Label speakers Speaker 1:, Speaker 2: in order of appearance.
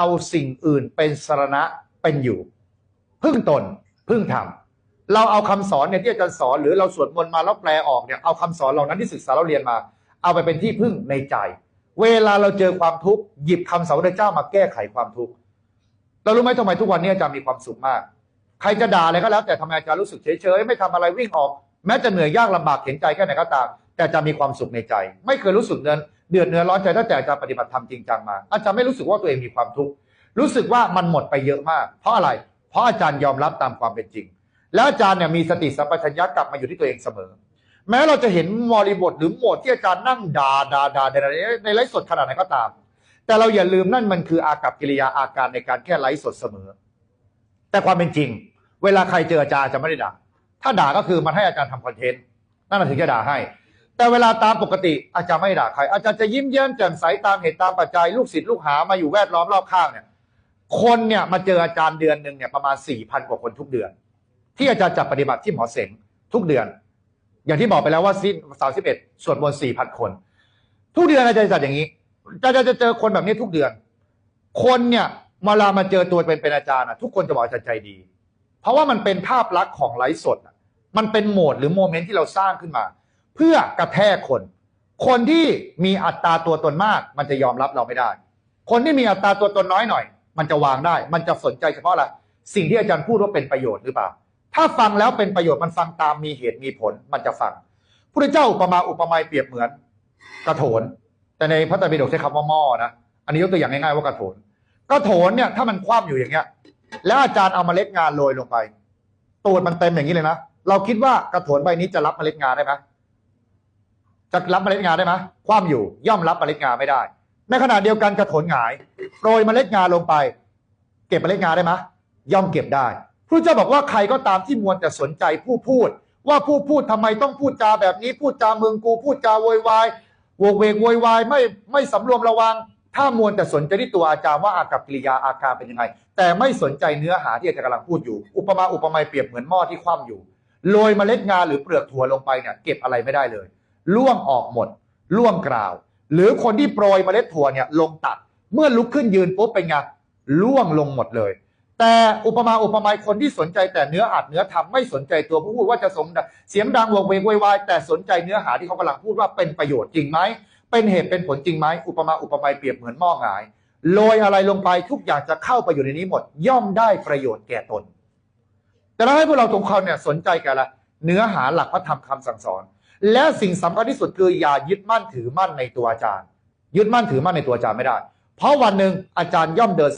Speaker 1: เอาสิ่งอื่นเป็นสรณะเป็นอยู่ พึ่งตนพึ่งธรรมเราเอาคำสอนเนี่ยที่อาจารย์สอนหรือเราสวดมนต์มาแล้วแปลออกเนี่ยเอาคำสอนเหล่านั้นที่ศึกษาเราเรียนมา เอาไปเป็นที่พึ่งในใจ เวลาเราเจอความทุกข์หยิบคำสอนพระเจ้ามาแก้ไขความทุกข์เรารู้ไหมทำไมทุกวันนี้อาจารย์มีความสุขมาก ใครจะด่าอะไรก็แล้วแต่ทำไมอาจารย์รู้สึกเฉยๆไม่ทำอะไรวิ่งออก แม้จะเหนื่อยยากลำบากเข็นใจแค่ไหนก็ตาม แต่จะมีความสุขในใจ ไม่เคยรู้สึกเดินเดือดเนื้อร้อนใจตั้งแต่อาจารย์ปฏิบัติธรรมจริงจังมา อาจารย์ไม่รู้สึกว่าตัวเองมีความทุกข์รู้สึกว่ามันหมดไปเยอะมาก เพราะอะไร เพราะอาจารย์ยอมรับตามความเป็นจริง แล้วอาจารย์เนี่ยมีสติสัมปชัญญะกลับมาอยู่ที่ตัวเองเสมอ แม้เราจะเห็นบริบทหรือโหมดที่อาจารย์นั่งด่าด่าด่าในไลฟ์สดขนาดไหนก็ตาม แต่เราอย่าลืมนั่นมันคืออากับกิริยาอาการในการแค่ไลฟ์สดเสมอ แต่ความเป็นจริง เวลาใครเจออาจารย์จะไม่ได้ด่าถ้าด่าก็คือมันให้อาจารย์ทำคอนเทนต์นั่นถึงจะด่าให้ แต่เวลาตามปกติ อาจารย์ไม่ด่าใคร อาจารย์จะยิ้มแย้มแจ่มใสตามเหตุตามปัจจัยลูกศิษย์ลูกหามาอยู่แวดล้อมรอบข้างเนี่ย คนเนี่ยมาเจออาจารย์เดือนหนึ่งเนี่ยประมาณสี่พันกว่าคนทุกเดือน ที่อาจารย์จัดปฏิบัติที่หมอเสงทุกเดือน อย่างที่บอกไปแล้วว่าสิ้นสามสิบเอ็ดส่วดมนสี่พันคน ทุกเดือนอาจารย์จัดอย่างนี้อาจารย์จะเจอคนแบบนี้ทุกเดือน คนเนี่ยเวลามาเจอตัวเป็นเป็นอาจารย์อะทุกคนจะบอกอาจารย์ใจดี เพราะว่ามันเป็นภาพลักษณ์ของไลฟ์สดมันเป็นโหมดหรือโมเมนต์ที่เราสร้างขึ้นมา เพื่อกระแทกคน คนที่มีอัตราตัวตนมาก มันจะยอมรับเราไม่ได้ คนที่มีอัตราตัวตนน้อยหน่อย มันจะวางได้ มันจะสนใจเฉพาะอะไรสิ่งที่อาจารย์พูดว่าเป็นประโยชน์หรือเปล่า ถ้าฟังแล้วเป็นประโยชน์มันฟังตามมีเหตุมีผล มันจะฟังพระเจ้าอุปมาอุปไมยเปรียบเหมือน กระโถน แต่ในพระไตรปิฎกใช้คำว่าหม้อนะอันนี้ยกตัวอย่างง่ายๆว่ากระโถนกระโถนเนี่ยถ้ามันคว่ำอยู่อย่างเงี้ย แล้วอาจารย์เอาเมล็ดงานโรยลงไปตูดมันเต็มอย่างนี้เลยนะเราคิดว่ากระโถนใบนี้จะรับเมล็ดงานได้ไหม จะรับเมล็ดงาได้ไหมคว่ำอยู่ย่อมรับเมล็ดงาไม่ได้ ในขณะเดียวกันกระโถนหงายโปรยเมล็ดงาลงไป เก็บเมล็ดงาได้ไหมย่อมเก็บได้พระเจ้าบอกว่าใครก็ตามที่มวลแต่สนใจผู้พูด ว่าผู้พูดทำไมต้องพูดจาแบบนี้ พูดจาเมืองกู พูดจาโวยวายโวกเวกโวยวายไม่ไม่สำรวมระวัง ถ้ามวลแต่สนใจที่ตัวอาจารย์ว่าอากับกิริยาอาการเป็นยังไง แต่ไม่สนใจเนื้อหาที่อาจารย์กำลังพูดอยู่ อุปมาอุปไมยเปรียบเหมือนหม้อที่คว่ำอยู่โรยเมล็ดงาหรือเปลือกถั่วลงไปเนี่ยเก็บอะไรไม่ได้เลย ล่วงออกหมด ล่วงกล่าว หรือคนที่โปรยเมล็ดถั่วเนี่ยลงตัดเมื่อลุกขึ้นยืนปุ๊บเป็นไงล่วงลงหมดเลย แต่อุปมาอุปไมยคนที่สนใจแต่เนื้ออัดเนื้อทำไม่สนใจตัวผู้พูดว่าจะสมเสียงดังวกเวกโวยวายแต่สนใจเนื้อหาที่เขากำลังพูดว่าเป็นประโยชน์จริงไหมเป็นเหตุเป็นผลจริงไหมอุปมาอุปไมยเปรียบเหมือนหม้อหงายโรยอะไรลงไปทุกอย่างจะเข้าไปอยู่ในนี้หมด ย่อมได้ประโยชน์แก่ตน แต่เราให้พวกเราทุกคนเนี่ยสนใจกันละเนื้อหาหลักพระธรรมคำสั่งสอน และสิ่งสำคัญที่สุดคืออย่ายึดมั่นถือมั่นในตัวอาจารย์ ยึดมั่นถือมั่นในตัวอาจารย์ไม่ได้ เพราะวันหนึ่งอาจารย์ย่อมเดิน